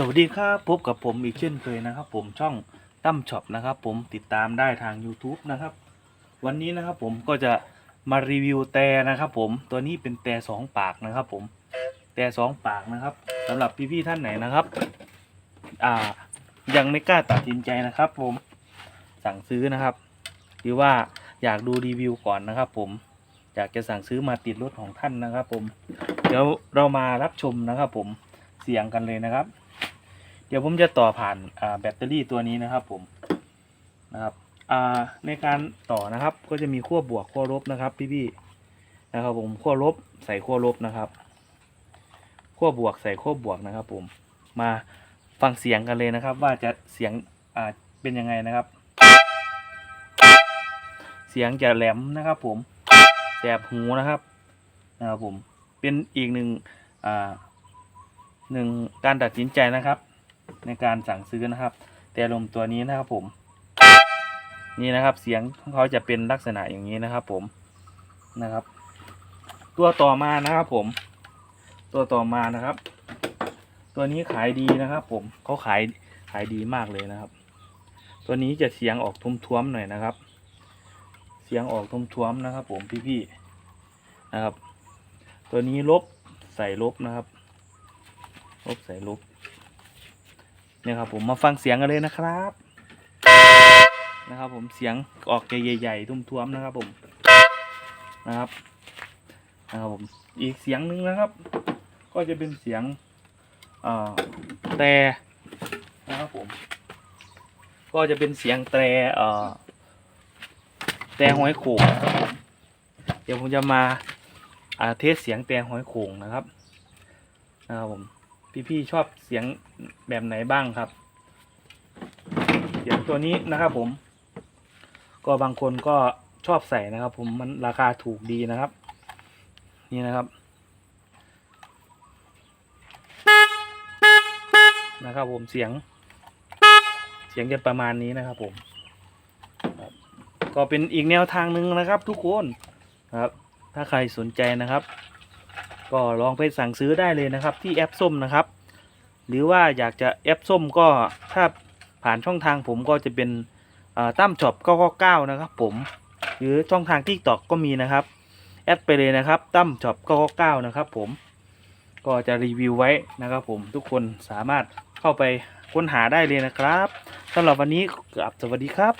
สวัสดีครับพบกับผมอีกเช่นเคยนะครับ ผมช่องตั้มช็อปนะครับ ผมติดตามได้ทาง YouTube นะครับ วันนี้นะครับผมก็จะมารีวิวแต่นะครับ ผมตัวนี้เป็นแต่สองปากนะครับ ผมแต่สองปากนะครับสำหรับพี่ๆท่านไหนนะครับ อ่า ยังไม่กล้าตัดสินใจนะครับ ผมสั่งซื้อนะครับ หรือว่าอยากดูรีวิวก่อนนะครับ ผมอยากจะสั่งซื้อมาติดรถของท่านนะครับ ผมเดี๋ยวเรามารับชมนะครับ ผมเสียงกันเลยนะครับ เดี๋ยวผมจะต่อผ่านแบตเตอรี่ตัวนี้นะครับผมนะครับในการต่อนะครับก็จะมีขั้วบวกขั้วลบนะครับ พี่ๆนะครับผมขั้วลบใส่ขั้วลบนะครับขั้วบวกใส่ขั้วบวกนะครับ ผมมาฟังเสียงกันเลยนะครับ ว่าจะเสียงเป็นยังไงนะครับ เสียงจะแหลมนะครับ ผมแสบหูนะครับนะครับผมเป็นอีกหนึ่งหนึ่งการตัดสินใจนะครับ ในการสั่งซื้อนะครับ แต่ลมตัวนี้นะครับผม นี่นะครับเสียงของเขาจะเป็นลักษณะอย่างนี้นะครับ ผมนะครับ ตัวต่อมานะครับผม ตัวต่อมานะครับ ตัวนี้ขายดีนะครับ ผมเขาขายขายดีมากเลยนะครับ ตัวนี้จะเสียงออกทุ้มๆหน่อยนะครับ เสียงออกทุ้มๆนะครับ ผมพี่ๆนะครับ ตัวนี้ลบใส่ลบนะครับ ลบใส่ลบ เนี่ยครับผมมาฟังเสียงกันเลยนะครับ นะครับผมเสียงออกใหญ่ๆทุ่มๆนะครับ ผมนะครับนะครับผมอีกเสียงหนึ่งนะครับ ก็จะเป็นเสียงแต่นะครับผม ก็จะเป็นเสียงแต่แต่หอยโขงนะครับผมเดี๋ยวผมจะมาอ่าเทสเสียงแต่หอยโข่งนะครับนะครับผม พี่ๆชอบเสียงแบบไหนบ้างครับ เสียงตัวนี้นะครับผม ก็บางคนก็ชอบใส่นะครับ ผมมันราคาถูกดีนะครับ นี่นะครับ นะครับผมเสียง เสียงจะประมาณนี้นะครับผมก็เป็นอีกแนวทางหนึ่งนะครับ ทุกคนครับ ถ้าใครสนใจนะครับ ก็ลองไปสั่งซื้อได้เลยนะครับ ที่แอปส้มนะครับ หรือว่าอยากจะแอปส้มก็ถ้าผ่านช่องทางผมก็จะเป็นตั้มช็อป999นะครับ ผม หรือช่องทางทิกตอกก็มีนะครับ แอดไปเลยนะครับตั้มช็อป999นะครับ ผม ก็จะรีวิวไว้นะครับ ผมทุกคนสามารถเข้าไปค้นหาได้เลยนะครับสำหรับวันนี้กลับสวัสดีครับ